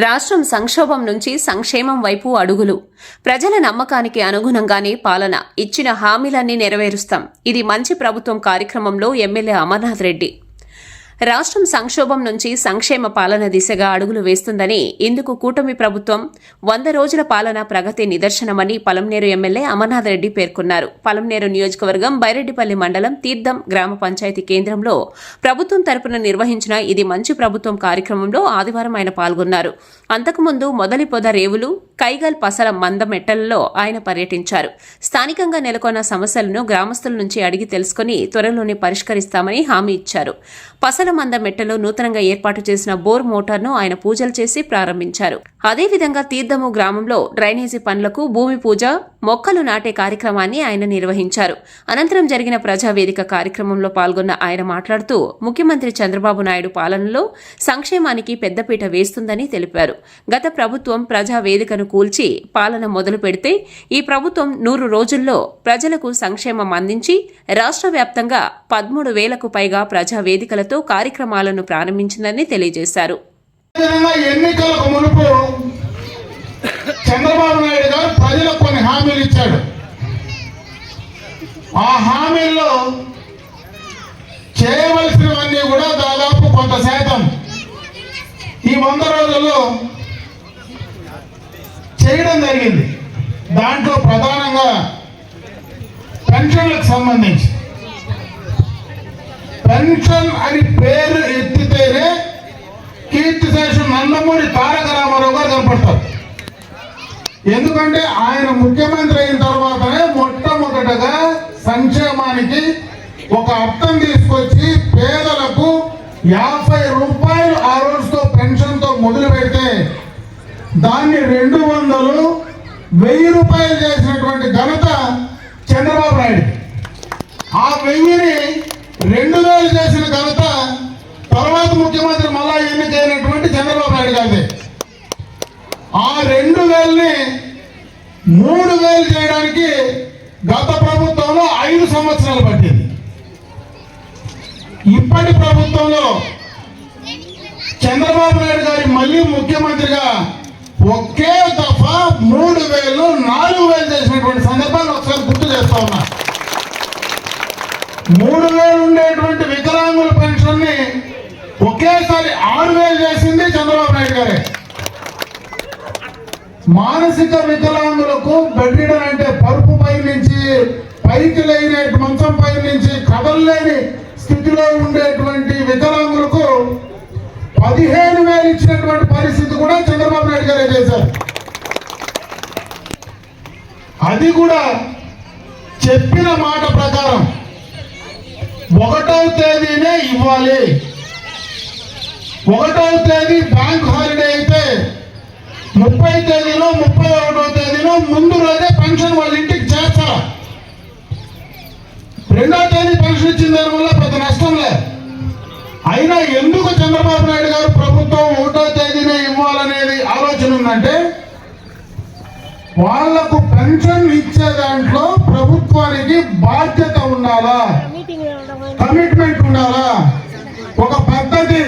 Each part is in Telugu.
రాష్ట్రం సంక్షోభం నుంచి సంక్షేమం వైపు అడుగులు. ప్రజల నమ్మకానికి అనుగుణంగానే పాలన. ఇచ్చిన హామీలన్నీ నెరవేరుస్తాం. ఇది మంచి ప్రభుత్వం కార్యక్రమంలో ఎమ్మెల్యే అమర్నాథ్ రెడ్డి. రాష్ట్రం సంక్షోభం నుంచి సంక్షేమ పాలన దిశగా అడుగులు వేస్తుందని ఇందుకు కూటమి ప్రభుత్వం వంద రోజుల పాలన ప్రగతి నిదర్శనమని పలంనేరు ఎమ్మెల్యే అమర్నాథ్ రెడ్డి పేర్కొన్నారు. పలంనేరు నియోజకవర్గం బైరెడ్డిపల్లి మండలం తీర్థం గ్రామ పంచాయతీ కేంద్రంలో ప్రభుత్వం తరపున నిర్వహించిన ఇది మంచి ప్రభుత్వం కార్యక్రమంలో ఆదివారం ఆయన పాల్గొన్నారు. అంతకుముందు మొదలి పొద రేవులు కైగల్ పసల మందమెట్టలలో ఆయన పర్యటించారు. స్థానికంగా నెలకొన్న సమస్యలను గ్రామస్తుల నుంచి అడిగి తెలుసుకుని త్వరలోనే పరిష్కరిస్తామని హామీ ఇచ్చారు. పసల మంద మెట్టలో నూతనంగా ఏర్పాటు చేసిన బోర్ మోటార్ను ఆయన పూజలు చేసి ప్రారంభించారు. అదేవిధంగా తీర్థము గ్రామంలో డ్రైనేజీ పనులకు భూమి పూజ మొక్కలు నాటే కార్యక్రమాన్ని ఆయన నిర్వహించారు. అనంతరం జరిగిన ప్రజావేదిక కార్యక్రమంలో పాల్గొన్న ఆయన మాట్లాడుతూ ముఖ్యమంత్రి చంద్రబాబు నాయుడు పాలనలో సంక్షేమానికి పెద్దపీట వేస్తుందని తెలిపారు. గత ప్రభుత్వం ప్రజావేదికను కూల్చి పాలన మొదలు పెడితే ఈ ప్రభుత్వం నూరు రోజుల్లో ప్రజలకు సంక్షేమం అందించి రాష్ట్ర వ్యాప్తంగా పదమూడు వేలకు పైగా ప్రజావేదికలతో కార్యక్రమాలను ప్రారంభించిందని తెలియజేశారు. ఎన్నికలకు మునుపు చంద్రబాబు నాయుడు గారు ప్రజలకు కొన్ని హామీలు ఇచ్చాడు. ఆ హామీల్లో చేయవలసినవన్నీ కూడా దాదాపు కొంత శాతం ఈ వంద రోజుల్లో చేయడం జరిగింది. దాంట్లో ప్రధానంగా పెన్షన్లకు సంబంధించి. పెన్షన్ అని పేరు ఎత్తితేనే కీర్తిశేషం నందమూరి తారక రామారావు గారు కనపడతారు. ఎందుకంటే ఆయన ముఖ్యమంత్రి అయిన తర్వాతనే మొట్టమొదటగా సంక్షేమానికి ఒక అర్థం తీసుకొచ్చి పేదలకు యాభై రూపాయలు ఆ రోజుతో పెన్షన్తో మొదలు పెడితే దాన్ని రెండు వందలు వెయ్యి రూపాయలు చేసినటువంటి ఘనత చంద్రబాబు నాయుడు. ఆ వెయ్యిని రెండు వేలు చేసిన ఘనత తర్వాత ముఖ్యమంత్రి మళ్ళా ఎన్నికైనటువంటి చంద్రబాబు నాయుడు గారిదే. ఆ రెండు వేలని మూడు వేలు చేయడానికి గత ప్రభుత్వంలో ఐదు సంవత్సరాలు పట్టింది. ఇప్పటి ప్రభుత్వంలో చంద్రబాబు నాయుడు గారి మళ్ళీ ముఖ్యమంత్రిగా ఒకే దఫా మూడు వేలు నాలుగు వేలు చేసినటువంటి సందర్భాన్ని ఒకసారి గుర్తు చేస్తా ఉన్నా. మూడు వేలు ఉండేటువంటి వికలాంగుల పెన్షన్ని ఒకేసారి ఆరు వేలు చేసింది చంద్రబాబు నాయుడు గారే. మానసిక వికలాంగులకు బెడ్రీడన్ అంటే పరుపు పై నుంచి పైకి లేని మంచం పై నుంచి కదలలేని స్థితిలో ఉండేటువంటి వికలాంగులకు పదిహేను వేలు ఇచ్చినటువంటి పరిస్థితి కూడా చంద్రబాబు నాయుడు గారే చేశారు. అది కూడా చెప్పిన మాట ప్రకారం ఒకటవ తేదీనే ఇవ్వాలి. ఒకటవ తేదీ బ్యాంక్ హాలిడే అయితే ముప్పై తేదీలో ముప్పై ఒకటో తేదీలో ముందు రోజే పెన్షన్ వాళ్ళ ఇంటికి చేస్తారా? రెండో తేదీ పెన్షన్ ఇచ్చిన దాని వల్ల పెద్ద నష్టం లేదు అయినా ఎందుకు చంద్రబాబు నాయుడు గారు ప్రభుత్వం ఒకటో తేదీనే ఇవ్వాలనేది ఆలోచన ఉందంటే వాళ్ళకు పెన్షన్ ఇచ్చే దాంట్లో ప్రభుత్వానికి బాధ్యత ఉండాలా? కమిట్మెంట్ ఉండాలా? ఒక పద్ధతి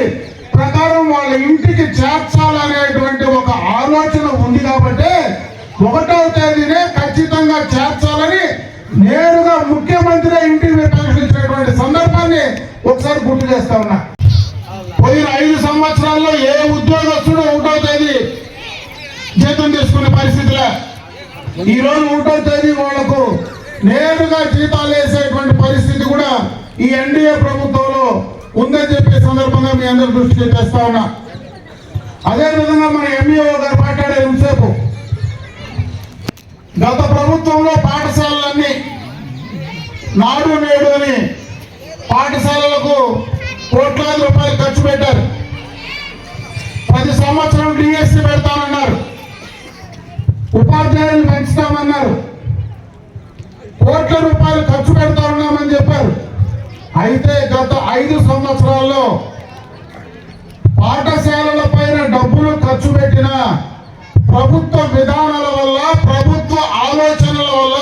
ప్రకారం వాళ్ళ ఇంటికి చేర్చాలనేటువంటి ఒక ఆలోచన ఉంది కాబట్టి ఒకటవ తేదీనే ఖచ్చితంగా చేర్చాలని నేరుగా ముఖ్యమంత్రి ఇంటికి ప్రకటించినటువంటి సందర్భాన్ని ఒకసారి గుర్తు చేస్తా ఉన్నా. పోయిన ఐదు సంవత్సరాల్లో ఏ ఉద్యోగస్తుడు ఒకటో తేదీ జీతం తీసుకునే పరిస్థితిలో? ఈరోజు ఒకటో తేదీ వాళ్ళకు నేరుగా జీతాలు వేసేటువంటి పరిస్థితి కూడా ఈ ఎన్డీఏ ప్రభుత్వంలో ఉందని చెప్పే సందర్భంగా మీ అందరి దృష్టికి తెస్తా ఉన్నా. అదేవిధంగా మన ఎంఈఓ గారు మాట్లాడే ఇంతసేపు. గత ప్రభుత్వంలో పాఠశాలలన్నీ నాడు నేడు అని పాఠశాలలకు కోట్లాది రూపాయలు ఖర్చు పెట్టారు. పది సంవత్సరం డిఎస్సి పెడతామన్నారు ఉపాధ్యాయులు పెంచుతామన్నారు. కోట్ల రూపాయలు ఖర్చు పెడతా ఉన్నామని చెప్పారు. అయితే గత ఐదు సంవత్సరాల్లో పాఠశాలల పైన డబ్బులు ఖర్చు పెట్టిన ప్రభుత్వ విధానాల వల్ల ప్రభుత్వ ఆలోచనల వల్ల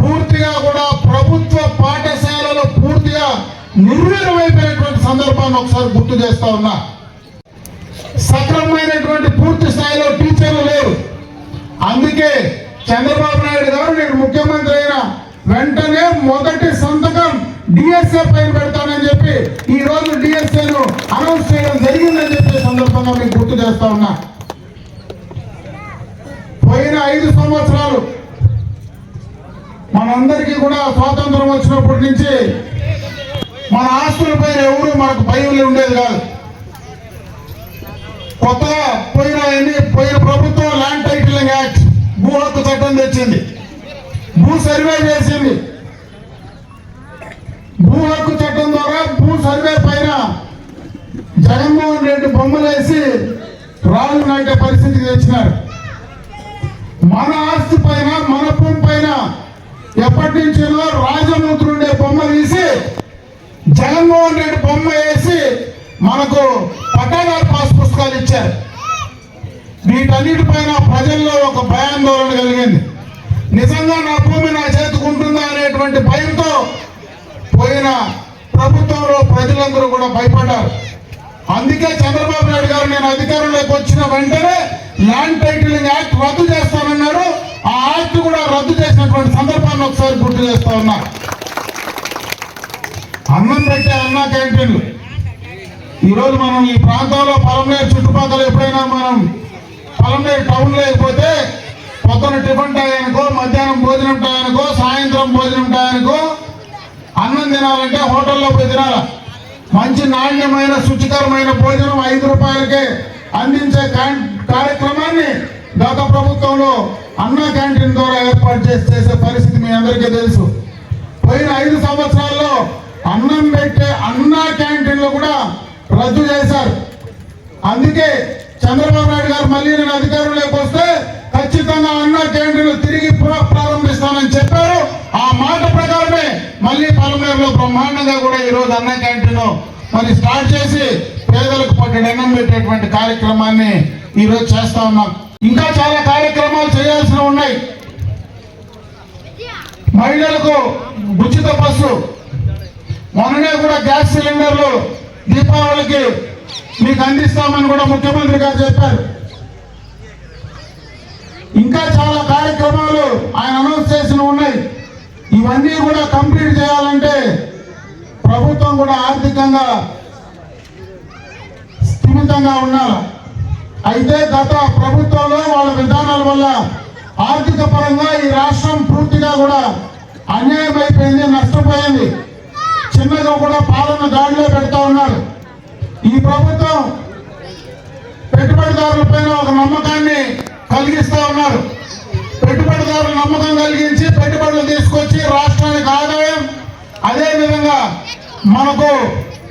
పూర్తిగా కూడా ప్రభుత్వ పాఠశాలలు పూర్తిగా నిర్వీర్యమైపోయినటువంటి సందర్భాన్ని ఒకసారి గుర్తు చేస్తా ఉన్నా. సక్రమమైనటువంటి పూర్తి పూర్తి స్థాయిలో టీచర్లు లేరు. అందుకే చంద్రబాబు నాయుడు గారు నేను ముఖ్యమంత్రి అయిన వెంటనే మొదటి సంతకం డిఎస్ఏ పైన పెడతానని చెప్పి ఈ రోజు డిఎస్ఏను అనౌన్స్ చేయడం జరిగిందని చెప్పే సందర్భంగా మీకు గుర్తు చేస్తా ఉన్నా. పోయిన ఐదు సంవత్సరాలు మనందరికీ కూడా స్వాతంత్రం వచ్చినప్పటి నుంచి మన ఆస్తులపై ఎవరు మనకు భయం ఉండేది కాదు. కొత్తగా పోయిన ఎన్ని- పోయిన ప్రభుత్వం ల్యాండ్ టైటిలింగ్ యాక్ట్ భూ హక్కు చట్టం తెచ్చింది. భూ సర్వే చేసింది. భూ హక్కు చట్టం ద్వారా భూ సర్వే పైన జగన్మోహన్ రెడ్డి బొమ్మలేసి రాళ్ళు నాటే పరిస్థితికి తెచ్చినారు. మన ఆస్తి పైన మన భూమి పైన ఎప్పటి నుంచో రాజమూత్రుండే బొమ్మ తీసి జగన్మోహన్ రెడ్డి బొమ్మ వేసి మనకు పట్టాదారు పాస్ పుస్తకాలు ఇచ్చారు. వీటన్నిటిపైన ప్రజల్లో ఒక భయాందోళన కలిగింది. నిజంగా నా భూమి నా చేతుకుంటుందా అనేటువంటి భయంతో పోయిన ప్రభుత్వంలో ప్రజలందరూ కూడా భయపడ్డారు. అందుకే చంద్రబాబు నాయుడు గారు నేను అధికారంలోకి వచ్చిన వెంటనే ల్యాండ్ టైటిలింగ్ యాక్ట్ రద్దు చేస్తానన్నారు. ఆ యాక్ట్ కూడా రద్దు చేసినటువంటి సందర్భాన్ని ఒకసారి గుర్తు చేస్తా ఉన్నా. అన్నం పెట్టే అన్నా క్యాంటీన్లు. ఈరోజు మనం ఈ ప్రాంతంలో పొలంనేరు చుట్టుపక్కల ఎప్పుడైనా మనం పొలంనేరు టౌన్ లేకపోతే పొద్దున టిఫిన్ టయానికో మధ్యాహ్నం భోజనం టయానికో సాయంత్రం భోజనం టయానికో అన్నం తినాలంటే హోటల్లో పోయి తినాలి? మంచి నాణ్యమైన శుచికరమైన భోజనం ఐదు రూపాయలకే అందించే కార్యక్రమాన్ని గత ప్రభుత్వంలో అన్న క్యాంటీన్ ద్వారా ఏర్పాటు చేసి చేసే పరిస్థితి మీ అందరికీ తెలుసు. పోయిన ఐదు సంవత్సరాల్లో అన్నం పెట్టే అన్నా క్యాంటీన్లు కూడా రద్దు చేశారు. అందుకే చంద్రబాబు నాయుడు గారు మళ్ళీ నేను అధికారంలోకి వస్తే ఖచ్చితంగా అన్నా క్యాంటీన్లు తిరిగి ప్రారంభిస్తానని చెప్పి మళ్ళీ పలమేరులో బ్రహ్మాండంగా కూడా ఈరోజు అన్న అన్నా క్యాంటీన్ మరి స్టార్ట్ చేసి పేదలకు పట్టడి అన్నం పెట్టేటువంటి కార్యక్రమాన్ని ఈరోజు చేస్తా ఉన్నాం. ఇంకా చాలా కార్యక్రమాలు చేయాల్సి ఉన్నాయి. మహిళలకు ఉచిత బస్సు. మొన్ననే కూడా గ్యాస్ సిలిండర్లు దీపావళికి మీకు అందిస్తామని కూడా ముఖ్యమంత్రి గారు చెప్పారు. ఇంకా చాలా కార్యక్రమాలు ఆయన అనౌన్స్ చేసిన ఉన్నాయి. ఇవన్నీ కూడా కంప్లీట్ కూడా ఆర్థికంగా స్థిమితంగా ఉన్నారు. అయితే గత ప్రభుత్వంలో వాళ్ళ విధానాల వల్ల ఆర్థిక పరంగా ఈ రాష్ట్రం పూర్తిగా కూడా అన్యాయం అయిపోయింది నష్టపోయింది. చిన్నగా కూడా పాలన దాడిలో పెడతా ఉన్నారు. ఈ ప్రభుత్వం పెట్టుబడిదారుల పైన ఒక నమ్మకాన్ని కలిగిస్తా ఉన్నారు. పెట్టుబడిదారుల నమ్మకం కలిగించి పెట్టుబడులు తీసుకొచ్చి రాష్ట్రానికి ఆదాయం అదేవిధంగా మనకు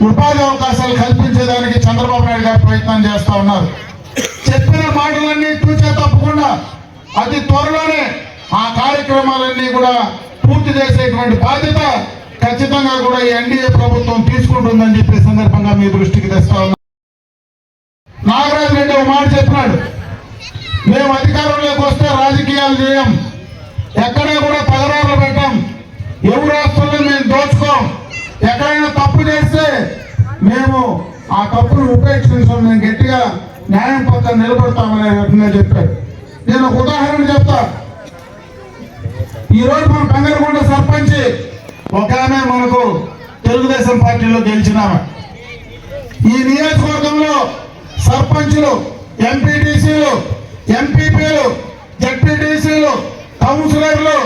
ఉపాధి అవకాశాలు కల్పించేదానికి చంద్రబాబు నాయుడు గారు ప్రయత్నం చేస్తా ఉన్నారు. చెప్పిన మాటలన్నీ చూసే తప్పకుండా అతి త్వరలోనే ఆ కార్యక్రమాలన్నీ కూడా పూర్తి చేసేటువంటి బాధ్యత ఖచ్చితంగా కూడా ఈ ఎన్డీఏ ప్రభుత్వం తీసుకుంటుందని చెప్పి సందర్భంగా మీ దృష్టికి తెస్తా ఉన్నా నాగరాజు రెడ్డి ఒక మాట చెప్పినాడు. మేము అధికారంలోకి వస్తే రాజకీయాలు చేయం. ఎక్కడా కూడా పగరాలు పెట్టాం. ఎవరు రాష్ట్రంలో మేము దోచుకోం. ఎక్కడైనా తప్పు చేస్తే మేము ఆ తప్పును ఉపేక్షించాం మేము గట్టిగా న్యాయం పక్కన నిలబడతామని విధంగా చెప్పాడు నేను ఒక ఉదాహరణ చెప్తా. ఈ రోజు మన బంగారుకొండ సర్పంచ్ ఒక ఆమె మనకు తెలుగుదేశం పార్టీలో గెలిచినామె. ఈ నియోజకవర్గంలో సర్పంచులు ఎంపీటీసీలు ఎంపీపీలు జడ్పీటీసీలు కౌన్సిలర్లు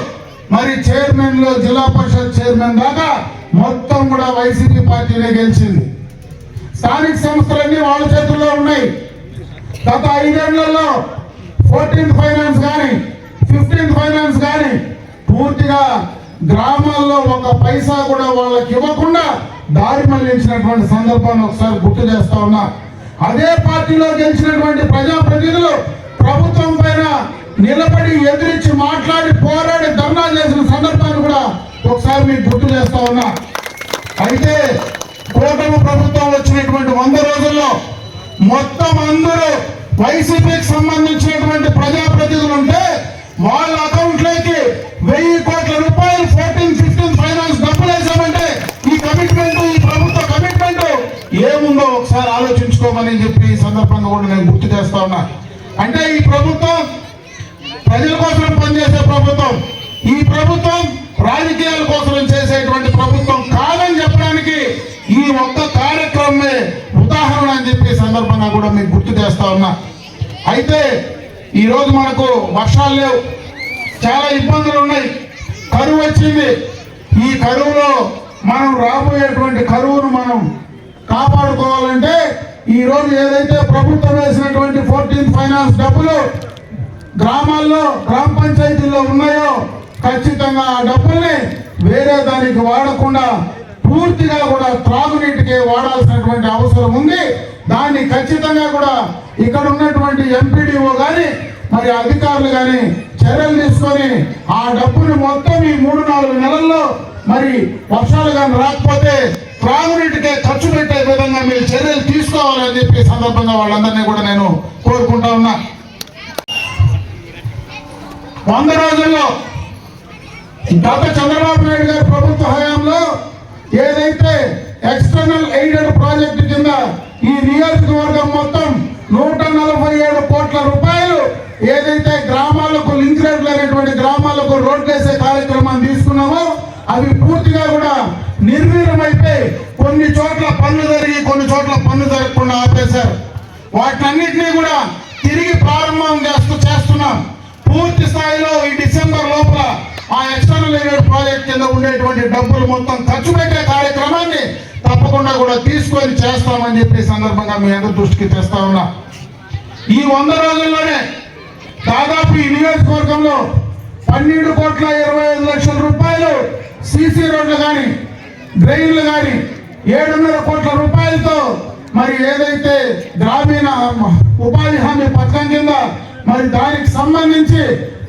మరి చైర్మన్లు జిల్లా పరిషత్ చైర్మన్ దాకా మొత్తం కూడా వైసీపీ పార్టీనే గెలిచింది. స్థానిక సంస్థలన్నీ వాళ్ళ చేతుల్లో ఉన్నాయి. గత ఐదేళ్ళలో ఫోర్టీన్త్ ఫైనాన్స్ కానీ ఫిఫ్టీన్త్ ఫైనాన్స్ కానీ పూర్తిగా గ్రామాల్లో ఒక పైసా కూడా వాళ్ళకి ఇవ్వకుండా దారి మళ్ళించినటువంటి సందర్భాన్ని ఒకసారి గుర్తు చేస్తా ఉన్నా. అదే పార్టీలో గెలిచినటువంటి ప్రజాప్రతినిధులు ప్రభుత్వం పైన నిలబడి ఎదురు మాట్లాడి పోరాడి ధర్నా చేసిన సందర్భాన్ని కూడా ఒకసారి మీకు గుర్తు చేస్తా ఉన్నా. అయితే కూటమి ప్రభుత్వం వచ్చినటువంటి వంద రోజుల్లో మొత్తం అందరూ వైసీపీకి సంబంధించినటువంటి ప్రజాప్రతినిధులు ఉంటే వాళ్ళ అకౌంట్లోకి వెయ్యి కోట్ల రూపాయలు ఫోర్టీన్ ఫిఫ్టీన్ ఫైనాన్స్ డబ్బులు వేసామంటే ఈ కమిట్మెంట్ ఈ ప్రభుత్వ కమిట్మెంట్ ఏముందో ఒకసారి ఆలోచించుకోమని చెప్పి ఈ సందర్భంగా కూడా నేను గుర్తు చేస్తా ఉన్నా. అంటే ఈ ప్రభుత్వం ప్రజల కోసం పనిచేసే ప్రభుత్వం. ఈ ప్రభుత్వం రాజకీయాల కోసం చేసేటువంటి ప్రభుత్వం కాదని చెప్పడానికి ఈ ఒక్క కార్యక్రమమే ఉదాహరణ అని చెప్పి సందర్భంగా కూడా మీకు గుర్తు చేస్తా ఉన్నా. అయితే ఈరోజు మనకు వర్షాలు లేవు. చాలా ఇబ్బందులు ఉన్నాయి. కరువు వచ్చింది. ఈ కరువులో మనం రాబోయేటువంటి కరువును మనం కాపాడుకోవాలంటే ఈ రోజు ఏదైతే ప్రభుత్వం వేసినటువంటి ఫోర్టీన్త్ ఫైనాన్స్ డబ్బులు గ్రామాల్లో గ్రామ పంచాయతీల్లో ఉన్నాయో ఖచ్చితంగా ఆ డబ్బుల్ని వేరే దానికి వాడకుండా పూర్తిగా కూడా త్రాగునీటికే వాడాల్సినటువంటి అవసరం ఉంది. దాన్ని ఖచ్చితంగా కూడా ఇక్కడ ఉన్నటువంటి ఎంపీడీఓ కానీ మరి అధికారులు కానీ చర్యలు తీసుకొని ఆ డబ్బుని మొత్తం ఈ మూడు నాలుగు నెలల్లో మరి వర్షాలు కానీ రాకపోతే త్రాగునీటికే ఖర్చు పెట్టే విధంగా మీరు చర్యలు తీసుకోవాలని చెప్పి సందర్భంగా వాళ్ళందరినీ కూడా నేను కోరుకుంటా ఉన్నా. వంద రోజుల్లో గత చంద్రబాబు నాయుడు గారి ప్రభుత్వ హయాంలో ఏదైతే ఎక్స్టర్నల్ ఎయిడెడ్ ప్రాజెక్ట్ కింద ఈ నియోజకవర్గం మొత్తం నూట నలభై ఏడు కోట్ల రూపాయలు ఏదైతే గ్రామాలకు లింక్ రోడ్లు అనేటువంటి గ్రామాలకు రోడ్లు వేసే కార్యక్రమాన్ని తీసుకున్నామో అవి పూర్తిగా కూడా నిర్వీర్యమైతే కొన్ని చోట్ల పన్ను జరిగి కొన్ని చోట్ల పన్ను జరగకుండా ఆపేశారు. వాటన్నిటినీ కూడా తిరిగి ప్రారంభం చేస్తూ చేస్తున్నాం. పూర్తి స్థాయిలో ఈ డిసెంబర్ లోపల ఆ ఎక్స్టర్నల్ ఎయిడెడ్ ప్రాజెక్ట్ కింద ఉండేటువంటి డబ్బులు మొత్తం ఖర్చు పెట్టే కార్యక్రమాన్ని తప్పకుండా కూడా తీసుకొని చేస్తామని చెప్పి సందర్భంగా మీ అందరి దృష్టికి తెస్తా ఉన్నా. ఈ వంద రోజుల్లోనే దాదాపు ఈ నియోజకవర్గంలో పన్నెండు కోట్ల ఇరవై ఐదు లక్షల రూపాయలు సీసీ రోడ్లు కానీ డ్రైన్లు కానీ ఏడున్నర కోట్ల రూపాయలతో మరి ఏదైతే గ్రామీణ ఉపాధి హామీ పథకం కింద మరి దానికి సంబంధించి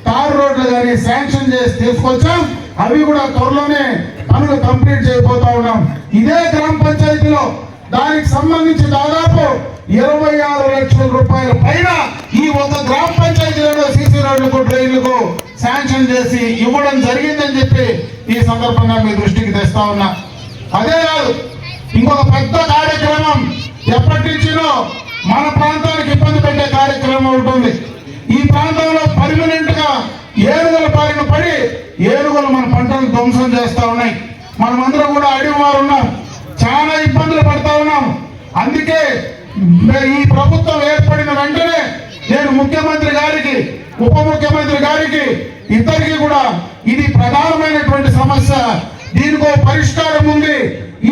తార్ రోడ్లు కానీ శాంక్షన్ చేసి తీసుకొచ్చాం. అవి కూడా త్వరలోనే పనులు కంప్లీట్ చేయబోతా ఉన్నాం. ఇదే గ్రామ పంచాయతీలో దానికి సంబంధించి దాదాపు ఇరవై ఆరు లక్షల రూపాయల పైన ఈ ఒక గ్రామ పంచాయతీలలో సీసీ రోడ్లకు డ్రైన్లకు శాంక్షన్ చేసి ఇవ్వడం జరిగిందని చెప్పి ఈ సందర్భంగా మీ దృష్టికి తెస్తా ఉన్నా. అదే కాదు ఇంకొక పెద్ద కార్యక్రమం ఎప్పటి నుంచినో మన ప్రాంతానికి ఇబ్బంది పెట్టే కార్యక్రమం ఉంటుంది ఈ ప్రాంతంలో పర్మనెంట్గా ఏనుగుల పారిన పడి ఏనుగులు మన పంటను ధ్వంసం చేస్తా ఉన్నాయి. మనమందరం కూడా అడిగి వారు ఉన్నాం. చాలా ఇబ్బందులు పడతా ఉన్నాం. అందుకే ఈ ప్రభుత్వం ఏర్పడిన వెంటనే నేను ముఖ్యమంత్రి గారికి ఉప ముఖ్యమంత్రి గారికి ఇద్దరికి కూడా ఇది ప్రధానమైనటువంటి సమస్య. దీనికో పరిష్కారం ఉంది.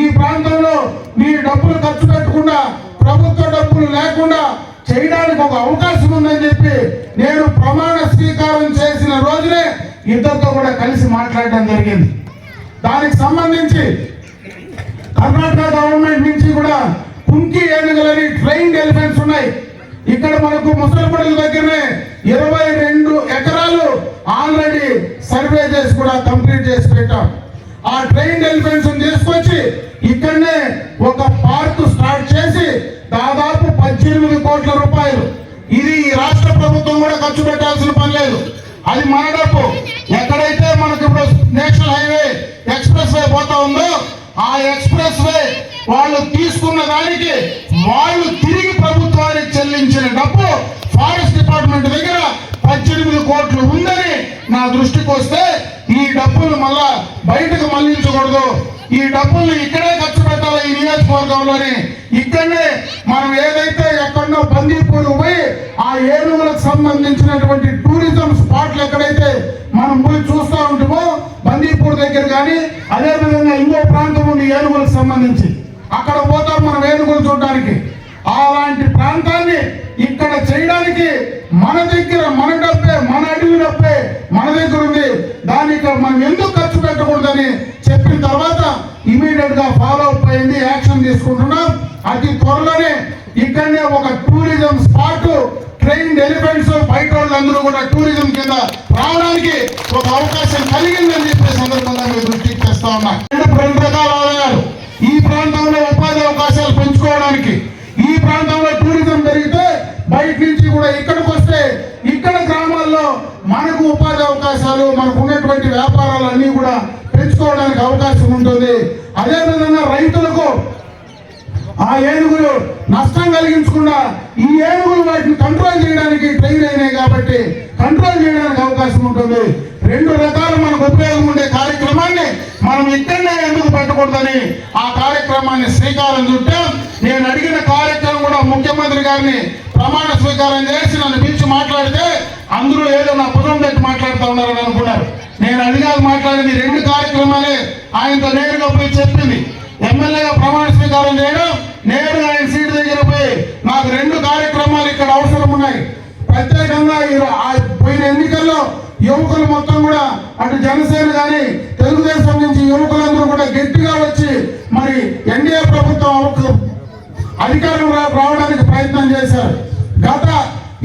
ఈ ప్రాంతంలో మీ డబ్బులు ఖర్చు పెట్టకుండా ప్రభుత్వ డబ్బులు లేకుండా చేయడానికి ఒక అవకాశం ఉందని చెప్పి నేను ప్రమాణ స్వీకారం చేసిన రోజునే ఇద్దరితో కూడా కలిసి మాట్లాడడం జరిగింది. దానికి సంబంధించి కర్ణాటక గవర్నమెంట్ నుంచి కూడా కుంకి ఏనుగులని ట్రైన్డ్ ఎలిఫెంట్స్ ఉన్నాయి. ఇక్కడ మనకు ముసలిపడుల దగ్గరనే ఇరవై రెండు ఎకరాలు ఆల్రెడీ సర్వే చేసి కూడా కంప్లీట్ చేసి పెట్టాం. ఆ ట్రైన్డ్ ఎలిఫెంట్స్ తీసుకొచ్చి ఇక్కడనే ఒక పార్క్ స్టార్ట్ చేసి దాదాపు కోట్ల రూపాయలు. ఇది ఈ రాష్ట్ర ప్రభుత్వం కూడా ఖర్చు పెట్టాల్సిన పని లేదు. అది మన డబ్బు ఎక్కడైతే మనకు ఇప్పుడు నేషనల్ హైవే ఎక్స్ప్రెస్ వే పోతా ఉందో ఆ ఎక్స్ప్రెస్ వే వాళ్ళు తీసుకున్న దానికి వాళ్ళు తిరిగి ప్రభుత్వానికి చెల్లించిన డబ్బు ఫారెస్ట్ డిపార్ట్మెంట్ దగ్గర పద్దెనిమిది కోట్లు ఉందని నా దృష్టికి వస్తే ఈ డబ్బులు మళ్ళా బయటకు మళ్ళించకూడదు. ఈ డబ్బుల్ని ఇక్కడే ఖర్చు పెట్టాలి ఈ నియోజకవర్గంలోని. ఇక్కడనే మనం ఏదైతే ఎక్కడో బందీపూర్ పోయి ఆ ఏనుగులకు సంబంధించినటువంటి టూరిజం స్పాట్లు ఎక్కడైతే మనం పోయి చూస్తూ ఉంటామో బందీపూర్ దగ్గర కానీ అదేవిధంగా ఇంకో ప్రాంతం ఉంది ఏనుగులకు సంబంధించి. అక్కడ పోతాం మనం ఏనుగులు చూడడానికి. అలాంటి ప్రాంతాన్ని ఇక్కడ చేయడానికి మన దగ్గర మన డబ్బే మన అడవి డబ్బే మన దగ్గర ఉంది. దానికి మనం ఎందుకు ఖర్చు పెట్టకూడదని చెప్పిన తర్వాత ఇమీడియట్గా ఫాలో అప్ అయింది యాక్షన్ తీసుకుంటున్నాం. అతి త్వరలోనే ఇక్కడనే ఒక టూరిజం స్పాట్ ట్రైన్ ఎలిఫెంట్స్ బయట వాళ్ళందరూ కూడా టూరిజం కింద రావడానికి ఒక అవకాశం కలిగిందని చెప్పే సందర్భంగా మీరు దృష్టికి తెస్తా ఉన్నా. రెండు రకాల ఆదాయాలు ఈ ప్రాంతంలో ఉపాధి అవకాశాలు పెంచుకోవడానికి ఈ ప్రాంతంలో బయట నుంచి కూడా ఇక్కడికి వస్తే ఇక్కడ గ్రామాల్లో మనకు ఉపాధి అవకాశాలు మనకు ఉన్నటువంటి వ్యాపారాలన్నీ కూడా పెంచుకోవడానికి అవకాశం ఉంటుంది. అదేవిధంగా రైతులకు ఆ ఏనుగులు నష్టం కలిగించకుండా ఈ ఏనుగులు వాటిని కంట్రోల్ చేయడానికి ట్రైన్ అయినాయి కాబట్టి కంట్రోల్ చేయడానికి అవకాశం ఉంటుంది. రెండు రకాల మనకు ఉపయోగం ఉండే కార్యక్రమాన్ని మనం ఇక్కడనే ఎందుకు పెట్టకూడదని ఆ కార్యక్రమాన్ని శ్రీకారం చుట్టాం. నేను అడిగిన కార్యక్రమం కూడా ముఖ్యమంత్రి గారిని ప్రమాణ స్వీకారం చేసి నన్ను పిలిచి మాట్లాడితే అందరూ ఏదో నా పురం పెట్టి మాట్లాడుతూ ఉన్నారని అనుకున్నారు. నేను అది మాట్లాడింది రెండు కార్యక్రమాలే. ఆయనతో నేరుగా పోయి చెప్పింది. ఎమ్మెల్యేగా ప్రమాణ స్వీకారం చేయడం నేరుగా ఆయన సీటు దగ్గర పోయి నాకు రెండు కార్యక్రమాలు ఇక్కడ అవసరం ఉన్నాయి. ప్రత్యేకంగా పోయిన ఎన్నికల్లో యువకులు మొత్తం కూడా అటు జనసేన కానీ తెలుగుదేశం నుంచి యువకులందరూ కూడా గట్టిగా వచ్చి మరి ఎన్డీఏ ప్రభుత్వం అధికారం రావడానికి ప్రయత్నం చేశారు. గత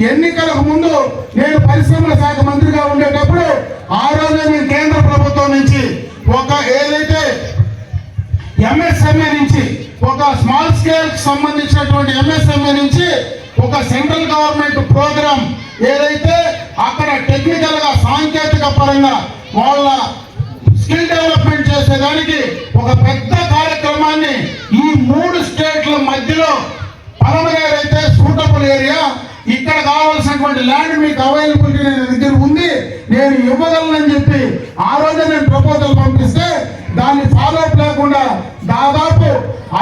ఎన్నికలకు ముందు నేను పరిశ్రమల శాఖ మంత్రిగా ఉండేటప్పుడు ఆ రోజే నేను కేంద్ర ప్రభుత్వం నుంచి ఒక ఏదైతే ఎంఎస్ఎంఏ నుంచి ఒక స్మాల్ స్కేల్ సంబంధించినటువంటి ఎంఎస్ఎంఏ నుంచి ఒక సెంట్రల్ గవర్నమెంట్ ప్రోగ్రామ్ ఏదైతే అక్కడ టెక్నికల్గా సాంకేతిక పరంగా వాళ్ళ స్కిల్ డెవలప్మెంట్ చేసేదానికి ఒక పెద్ద కార్యక్రమాన్ని ఈ మూడు స్టేట్ల మధ్యలో పలమనేరు అయితే సూటబుల్ ఏరియా ఇక్కడ కావాల్సినటువంటి ల్యాండ్ మీకు అవైలబిలిటీ నేను దగ్గర ఉంది నేను ఇవ్వగలనని చెప్పి ఆ రోజే నేను ప్రపోజల్ పంపిస్తే దాన్ని ఫాలో అప్ లేకుండా దాదాపు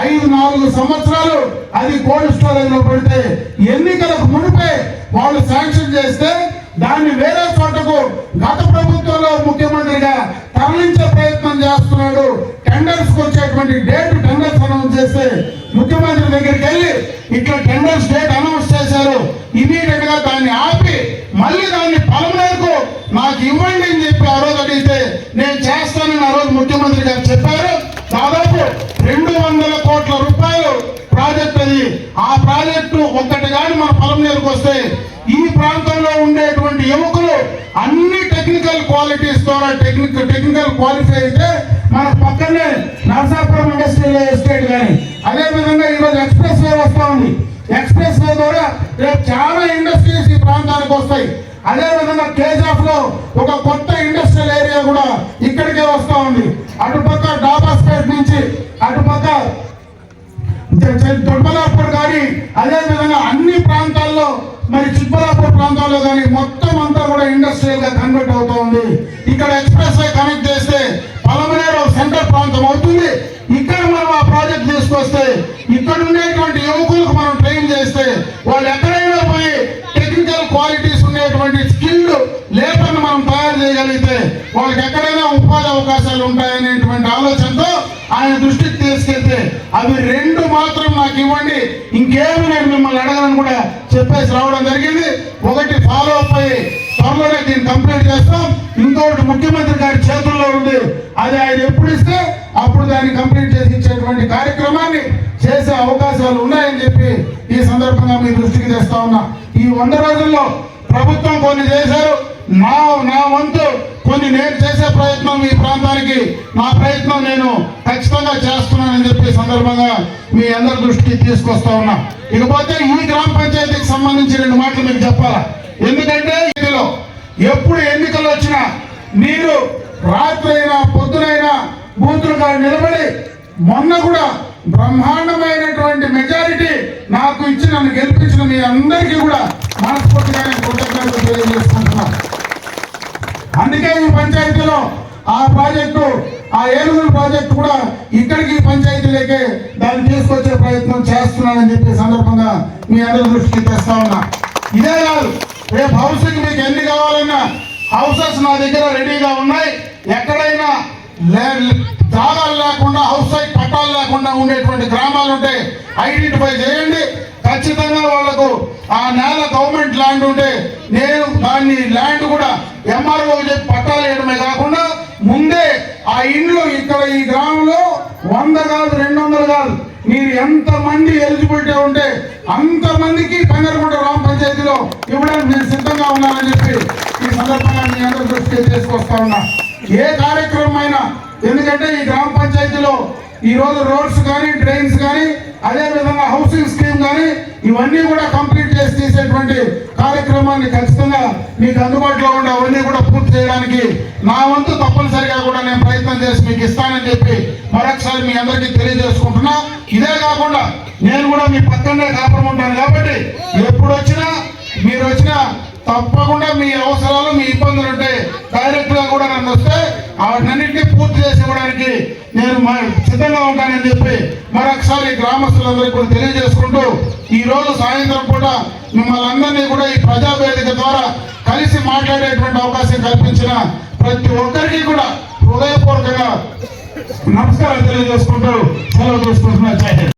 ఐదు నాలుగు సంవత్సరాలు అది కోల్డ్ స్టోరేజ్లో పెడితే ఎన్నికలకు మునిపే వాళ్ళు శాంక్షన్ చేస్తే దాన్ని వేరే చోటకు గత ప్రభుత్వంలో ముఖ్యమంత్రిగా తరలించే ప్రయత్నం చేస్తున్నాడు. టెండర్స్కు వచ్చేటువంటి డేట్ టెండర్స్ అనౌన్స్ చేస్తే ముఖ్యమంత్రి దగ్గరికి వెళ్ళి ఇట్లా టెండర్స్ డేట్ అనౌన్స్ చేశారు. ఇమీడియట్గా దాన్ని ఆపి మళ్ళీ దాన్ని పలమనేరుకు నాకు ఇవ్వండి అని చెప్పి ఆ రోజు అడిగితే నేను చేస్తానని ఆ రోజు ముఖ్యమంత్రి గారు చెప్పారు. దాదాపు రెండు వందల కోట్ల రూపాయలు ప్రాజెక్ట్ అది. ఆ ప్రాజెక్టు ఒక్కటి కానీ మన పలమనేరుకు వస్తే ఈ ప్రాంతంలో ఉండేటువంటి యువకులు అన్ని టెక్నికల్ క్వాలిటీస్ ద్వారా టెక్నిక్ టెక్నికల్ క్వాలిఫై అయితే మన పక్కనే నరసాపురం ఇండస్ట్రియల్ ఎస్టేట్ కానీ అదేవిధంగా ఈరోజు ఎక్స్ప్రెస్ వే వస్తూ ఉంది. ఎక్స్ప్రెస్ వే ద్వారా రేపు చాలా ఇండస్ట్రీస్ ఈ ప్రాంతానికి వస్తాయి. అదే విధంగా కేజాఫ్లో ఒక కొత్త ఇండస్ట్రియల్ ఏరియా కూడా ఇక్కడికే వస్తూ ఉంది. అటుపక్క డాబాస్పేట్ నుంచి అటుపక్క దొడ్బలాపూర్ కానీ అదే విధంగా అన్ని ప్రాంతాల్లో మరి చిక్బలాపూర్ ప్రాంతాల్లో కానీ మొత్తం అంతా కూడా ఇండస్ట్రియల్గా కన్వర్ట్ అవుతా ఉంది. ఇక్కడ ఎక్స్ప్రెస్ వే కనెక్ట్ చేస్తే పలమనేరు సెంటర్ ప్రాంతం అవుతుంది. ఇక్కడ మనం ఆ ప్రాజెక్ట్ తీసుకొస్తే ఇక్కడ ఉండేటువంటి యువకులకు మనం ట్రైన్ చేస్తే వాళ్ళు ఎక్కడైనా పోయి టెక్నికల్ క్వాలిటీస్ ఉండేటువంటి స్కిల్డ్ లేబర్ను మనం తయారు చేయగలిగితే వాళ్ళకి ఎక్కడైనా ఉపాధి అవకాశాలు ఉంటాయనేటువంటి ఆలోచనతో ఆయన దృష్టికి తీసుకెళ్తే అవి రెండు మాత్రం నాకు ఇవ్వండి. ఇంకేమి నేను మిమ్మల్ని అడగనని కూడా చెప్పేసి రావడం జరిగింది. ఒకటి ఫాలో అప్ అయ్యి త్వరలోనే దీన్ని కంప్లీట్ చేస్తాం. ఇంకొకటి ముఖ్యమంత్రి గారి చేతుల్లో ఉంది. అది ఆయన ఎప్పుడు ఇస్తే అప్పుడు దాన్ని కంప్లీట్ చేసి ఇచ్చేటువంటి కార్యక్రమాన్ని చేసే అవకాశాలు ఉన్నాయని చెప్పి ఈ సందర్భంగా మీ దృష్టికి తెస్తా ఉన్నా. ఈ వంద రోజుల్లో ప్రభుత్వం కొన్ని చేశారు. నా నా వంతు కొన్ని నేను చేసే ప్రయత్నం ఈ ప్రాంతానికి నా ప్రయత్నం నేను ఖచ్చితంగా చేస్తున్నానని చెప్పి సందర్భంగా మీ అందరి దృష్టికి తీసుకొస్తా ఉన్నా. ఇకపోతే ఈ గ్రామ పంచాయతీకి సంబంధించి రెండు మాటలు మీకు చెప్పాలా? ఎందుకంటే ఇందులో ఎప్పుడు ఎన్నికలు వచ్చినా మీరు రాత్రి అయినా పొద్దునైనా బూతులు నిలబడి మొన్న కూడా బ్రహ్మాండమైనటువంటి మెజారిటీ నాకు ఇచ్చి నన్ను గెలిపించిన మీ అందరికీ కూడా మనస్ఫూర్తిగా నేను కృతజ్ఞతలు తెలియజేసుకుంటున్నా అందుకే ఈ పంచాయతీలో ఆ ప్రాజెక్టు ఆ ఏనుగుల ప్రాజెక్టు కూడా ఇక్కడికి పంచాయతీలకే దాన్ని తీసుకొచ్చే ప్రయత్నం చేస్తున్నానని చెప్పి సందర్భంగా మీ అందరి దృష్టికి తెస్తా ఉన్నా. ఇదే కాదు రేపు హౌసింగ్ మీకు ఎన్ని కావాలన్నా హౌసెస్ నా దగ్గర రెడీగా ఉన్నాయి. ఎక్కడైనా లే- జాగాలు లేకుండా హౌస్ సైట్ పట్టాలు లేకుండా ఉండేటువంటి గ్రామాలు ఉంటే ఐడెంటిఫై చేయండి. ఖచ్చితంగా వాళ్ళకు ఆ నేల గవర్నమెంట్ ల్యాండ్ ఉంటే నేను దాన్ని ల్యాండ్ కూడా ఎంఆర్ఓ చెప్పి పట్టాలు వేయడమే కాకుండా ముందే ఆ ఇండ్లు ఇక్కడ ఈ గ్రామంలో వంద కాదు రెండు వందలు కాదు. మీరు ఎంతమంది ఎలిజిబిలిటీ ఉంటే అంతమందికి కంగరగుంట గ్రామ పంచాయతీలో ఇవ్వడానికి నేను సిద్ధంగా ఉన్నానని చెప్పి ఈ సందర్భంగా మీ అందరి దృష్టికి తీసుకొస్తా ఉన్నా. ఏ కార్యక్రమం అయినా ఎందుకంటే ఈ గ్రామ పంచాయతీలో ఈ రోజు రోడ్స్ కానీ డ్రైన్స్ కానీ అదే విధంగా హౌసింగ్ స్కీమ్ కానీ ఇవన్నీ కూడా కంప్లీట్ చేసి తీసేటువంటి కార్యక్రమాన్ని ఖచ్చితంగా మీకు అందుబాటులో ఉండే అవన్నీ కూడా పూర్తి చేయడానికి నా వంతు తప్పనిసరిగా కూడా నేను ప్రయత్నం చేసి మీకు ఇస్తానని చెప్పి మరొకసారి మీ అందరికీ తెలియజేసుకుంటున్నా. ఇదే కాకుండా నేను నేను కూడా మీ పక్కనే కాపురం ఉంటాను కాబట్టి ఎప్పుడు వచ్చినా మీరు వచ్చినా తప్పకుండా మీ అవసరాలు మీ ఇబ్బందులు ఉంటే డైరెక్ట్గా కూడా నన్ను వస్తే వాటినన్నింటినీ పూర్తి చేసి ఇవ్వడానికి నేను సిద్ధంగా ఉంటానని చెప్పి మరొకసారి గ్రామస్తులందరికీ కూడా తెలియజేసుకుంటూ ఈరోజు సాయంత్రం పూట మిమ్మల్ని అందరినీ కూడా ఈ ప్రజావేదిక ద్వారా కలిసి మాట్లాడేటువంటి అవకాశం కల్పించిన ప్రతి ఒక్కరికి కూడా హృదయపూర్వకంగా నమస్కారం తెలియజేసుకుంటూ సెలవు తీసుకుంటున్నా.